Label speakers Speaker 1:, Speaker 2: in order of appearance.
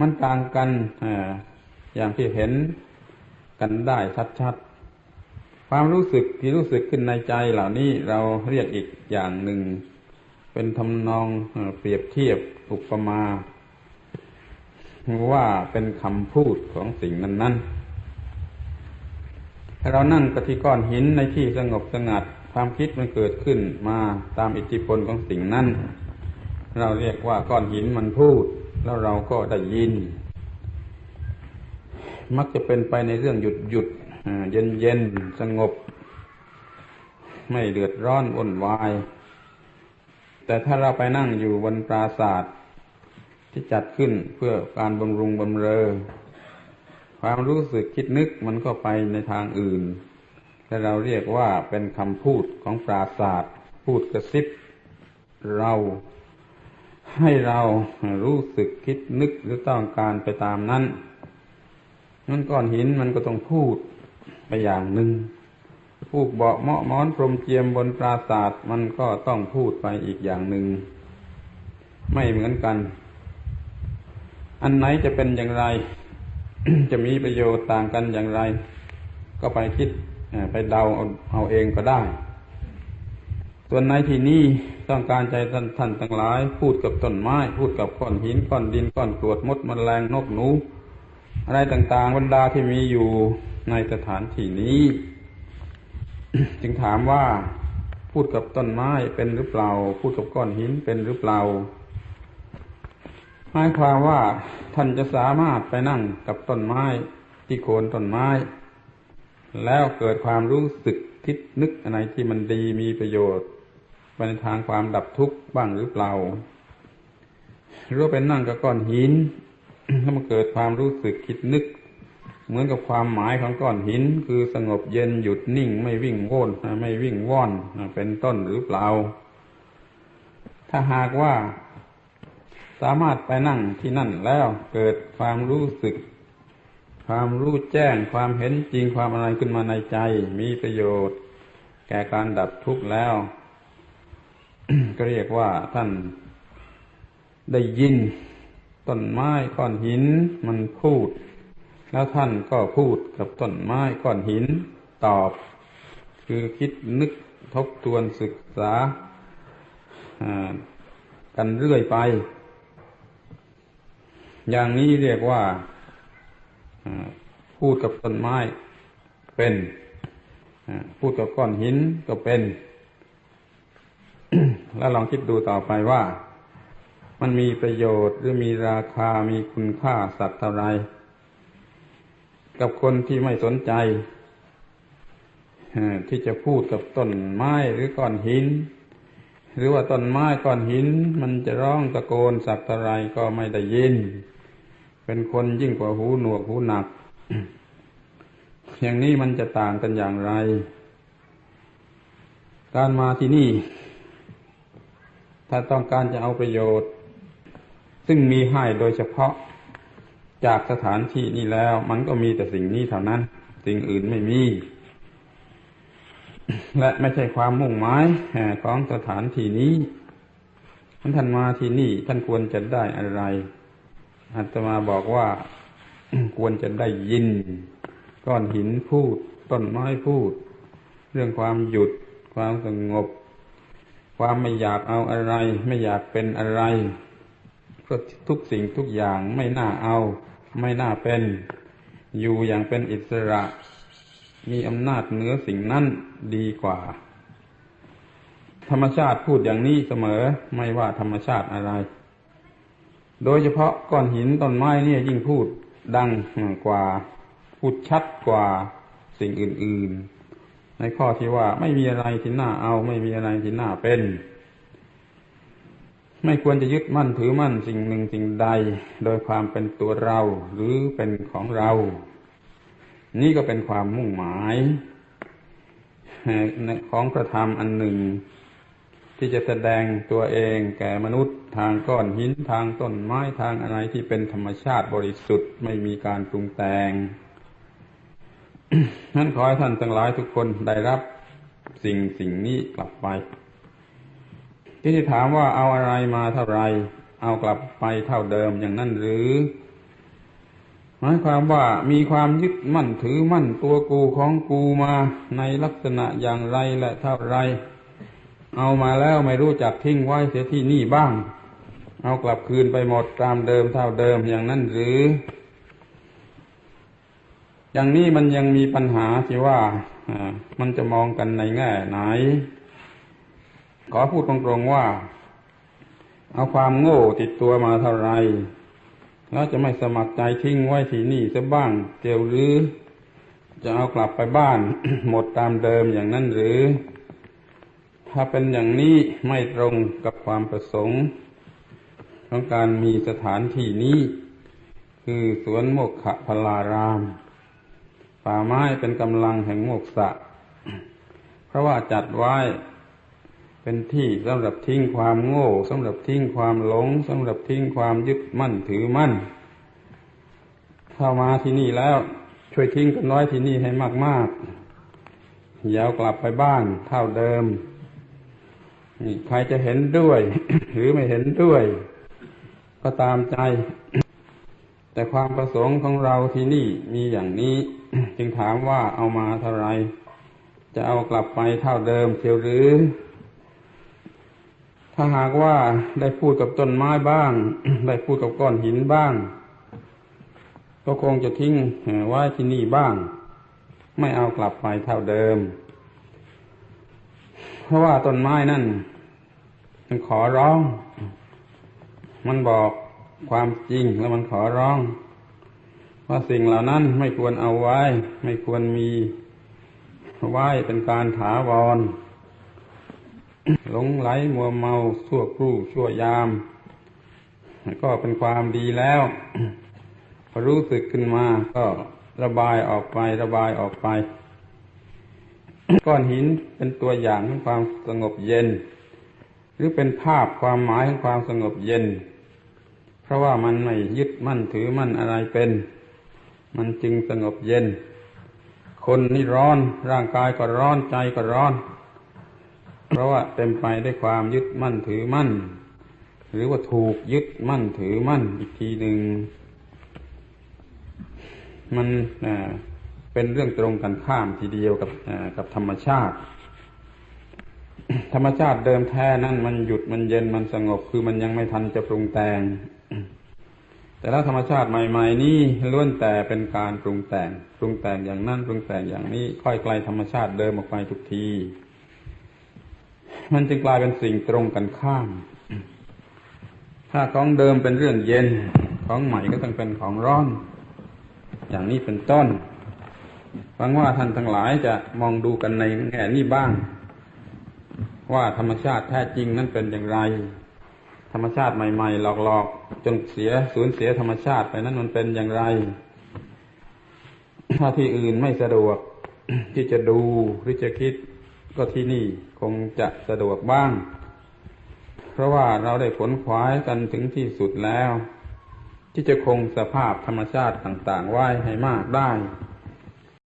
Speaker 1: มันต่างกันอย่างที่เห็นกันได้ชัดๆ ความรู้สึกที่รู้สึกขึ้นในใจเหล่านี้เราเรียกอีกอย่างหนึ่ง เป็นทำนองเปรียบเทียบอุปมาว่าเป็นคำพูดของสิ่งนั้นๆถ้าเรานั่งกะที่ก้อนหินในที่สงบสงัด ความคิดมันเกิดขึ้นมาตามอิทธิพลของสิ่งนั้น เราเรียกว่าก้อนหินมันพูด แล้วเราก็ได้ยิน มักจะเป็นไปในเรื่องหยุดหยุดเย็นเย็นสงบ ไม่เดือดร้อนวุ่นวาย แต่ถ้าเราไปนั่งอยู่บนปราศาสตร์ที่จัดขึ้นเพื่อการบำรุงบำเรอ ความรู้สึกคิดนึกมันก็ไปในทางอื่น และเราเรียกว่าเป็นคำพูดของปราศาสตร์พูดกระซิบเรา ให้เรารู้สึกคิดนึกหรือต้องการไปตามนั้นนั่นก้อนหินมันก็ต้องพูดไปอย่างหนึ่งพูกเบาเมาะม้อนพรมเจียมบนปราศาสตร์มันก็ต้องพูดไปอีกอย่างหนึ่ง ไม่เหมือนกัน อันไหนจะเป็นอย่างไร จะมีประโยชน์ต่างกันอย่างไร ก็ไปคิดไปเดาเอาเอาเองก็ได้ ส่วนในที่นี้ต้องการใจท่านท่านทั้งหลาย พูดกับต้นไม้ พูดกับก้อนหินก้อนดินก้อนกรวดมดมแมลงนกหนู อะไรต่างๆบรรดาที่มีอยู่ในสถานที่นี้ จึงถามว่าพูดกับต้นไม้เป็นหรือเปล่า พูดกับก้อนหินเป็นหรือเปล่าหมายความว่าท่านจะสามารถไปนั่งกับต้นไม้ที่โคนต้นไม้ แล้วเกิดความรู้สึกคิดนึกอะไรที่มันดีมีประโยชน์ ในทางความดับทุกข์บ้างหรือเปล่าหรือไปนั่งกับก้อนหินแล้วมันเกิดความรู้สึกคิดนึก เหมือนกับความหมายของก้อนหิน คือสงบเย็นหยุดนิ่งไม่วิ่งโวนไม่วิ่งว่อนเป็นต้นหรือเปล่า ถ้าหากว่าสามารถไปนั่งที่นั่นแล้วเกิดความรู้สึก ความรู้แจ้ง ความเห็นจริงความอะไรขึ้นมาในใจ มีประโยชน์ แก่การดับทุกข์แล้ว ก็เรียกว่าท่านได้ยินต้นไม้ก้อนหินมันพูด แล้วท่านก็พูดกับต้นไม้ก้อนหินตอบ คือคิดนึกทบทวนศึกษากันเรื่อยไป อย่างนี้เรียกว่าพูดกับต้นไม้เป็นพูดกับก้อนหินก็เป็น แล้วลองคิดดูต่อไปว่า มันมีประโยชน์หรือมีราคามีคุณค่าสักเท่าไร กับคนที่ไม่สนใจที่จะพูดกับต้นไม้หรือก้อนหิน หรือว่าต้นไม้ก้อนหิน มันจะร้องตะโกนสักเท่าไรก็ไม่ได้ยิน เป็นคนยิ่งกว่าหูหนวกหูหนัก อย่างนี้มันจะต่างกันอย่างไรการมาที่นี่ ถ้าต้องการจะเอาประโยชน์ ซึ่งมีให้โดยเฉพาะจากสถานที่นี้แล้ว มันก็มีแต่สิ่งนี้เท่านั้น สิ่งอื่นไม่มี และไม่ใช่ความมุ่งหมายของสถานที่นี้ท่านมาที่นี่ท่านควรจะได้อะไรอาตมาบอกว่าควรจะได้ยิน ก้อนหินพูด ต้นไม้พูด เรื่องความหยุด ความสงบ ความไม่อยากเอาอะไร ไม่อยากเป็นอะไรก็ทุกสิ่งทุกอย่างไม่น่าเอา ไม่น่าเป็น อยู่อย่างเป็นอิสระ มีอำนาจเหนือสิ่งนั้นดีกว่า ธรรมชาติพูดอย่างนี้เสมอไม่ว่าธรรมชาติอะไร โดยเฉพาะก้อนหินต้นไม้เนี่ยยิ่งพูดดังกว่า พูดชัดกว่าสิ่งอื่น ๆ ในข้อที่ว่าไม่มีอะไรที่น่าเอา ไม่มีอะไรที่น่าเป็น ไม่ควรจะยึดมั่นถือมั่นสิ่งหนึ่งสิ่งใด โดยความเป็นตัวเราหรือเป็นของเรา นี่ก็เป็นความมุ่งหมายของกระทำอันหนึ่ง ที่จะแสดงตัวเองแก่มนุษย์ทางก้อนหินทางต้นไม้ทางอะไรที่เป็นธรรมชาติบริสุทธิ์ไม่มีการปรุงแต่ง นั้นขอให้ท่านทั้งหลายทุกคนได้รับสิ่งสิ่งนี้กลับไป ที่ที่ถามว่าเอาอะไรมาเท่าไร เอากลับไปเท่าเดิมอย่างนั้นหรือหมายความว่ามีความยึดมั่นถือมั่นตัวกูของกูมาในลักษณะอย่างไรและเท่าไร เอามาแล้วไม่รู้จักทิ้งไว้เสียที่นี่บ้าง เอากลับคืนไปหมดตามเดิมเท่าเดิมอย่างนั้นหรือ อย่างนี้มันยังมีปัญหาที่ว่ามันจะมองกันในแง่ไหน ขอพูดตรงๆว่า เอาความโง่ติดตัวมาเท่าไรแล้วจะไม่สมัครใจทิ้งไว้ที่นี่ซะบ้างเกี่ยวหรือ จะเอากลับไปบ้าน หมดตามเดิมอย่างนั้นหรือ ถ้าเป็นอย่างนี้ไม่ตรงกับความประสงค์ของการมีสถานที่นี้ คือสวนโมกขพลาราม ป่าไม้เป็นกำลังแห่งโมกษะ เพราะว่าจัดไว้เป็นที่สำหรับทิ้งความโง่สำหรับทิ้งความหลงสำหรับทิ้งความยึดมั่นถือมั่น เข้ามาที่นี่แล้วช่วยทิ้งกันน้อยที่นี่ให้มากๆอย่ากลับไปบ้านเท่าเดิมนี่ใครจะเห็นด้วย หรือไม่เห็นด้วย ก็ตามใจ แต่ความประสงค์ของเราที่นี่มีอย่างนี้ จึงถามว่าเอามาเท่าไร จะเอากลับไปเท่าเดิมเชียวหรือ ถ้าหากว่าได้พูดกับต้นไม้บ้าง ได้พูดกับก้อนหินบ้าง ก็คงจะทิ้งไว้ที่นี่บ้าง ไม่เอากลับไปเท่าเดิม เพราะว่าต้นไม้นั่นมันขอร้อง มันบอกความจริงแล้วมันขอร้อง ว่าสิ่งเหล่านั้นไม่ควรเอาไว้ ไม่ควรมีไว้เป็นการถาวร หลงไหลมัวเมาชั่วครู่ชั่วยาม ก็เป็นความดีแล้วพอรู้สึกขึ้นมาก็ระบายออกไประบายออกไป ก้อนหินเป็นตัวอย่างของความสงบเย็น หรือเป็นภาพความหมายของความสงบเย็น เพราะว่ามันไม่ยึดมั่นถือมั่นอะไรเป็น มันจึงสงบเย็น คนนี่ร้อนร่างกายก็ร้อนใจก็ร้อน เพราะว่าเต็มไปด้วยความยึดมั่นถือมั่น หรือว่าถูกยึดมั่นถือมั่นอีกทีหนึ่งมันเป็นเรื่องตรงกันข้ามทีเดียวกับกับธรรมชาติ ธรรมชาติเดิมแท้นั้นมันหยุดมันเย็นมันสงบคือมันยังไม่ทันจะปรุงแต่ง แต่แล้วธรรมชาติใหม่ ๆ นี้ล้วนแต่เป็นการปรุงแต่ง ปรุงแต่งอย่างนั้นปรุงแต่งอย่างนี้ ค่อยไกลธรรมชาติเดิมออกไปทุกที มันจึงกลายเป็นสิ่งตรงกันข้าม ถ้าของเดิมเป็นเรื่องเย็น ของใหม่ก็ต้องเป็นของร้อน อย่างนี้เป็นต้นฟังว่าท่านทั้งหลายจะมองดูกันในแง่นี้บ้าง ว่าธรรมชาติแท้จริงนั้นเป็นอย่างไร ธรรมชาติใหม่ๆ หลอกๆ จนเสียสูญเสียธรรมชาติไปนั้นมันเป็นอย่างไร ถ้าที่อื่นไม่สะดวกที่จะดูหรือจะคิดก็ที่นี่คงจะสะดวกบ้าง เพราะว่าเราได้ผลขวายกันถึงที่สุดแล้ว ที่จะคงสภาพธรรมชาติต่างๆ ไว้ให้มากได้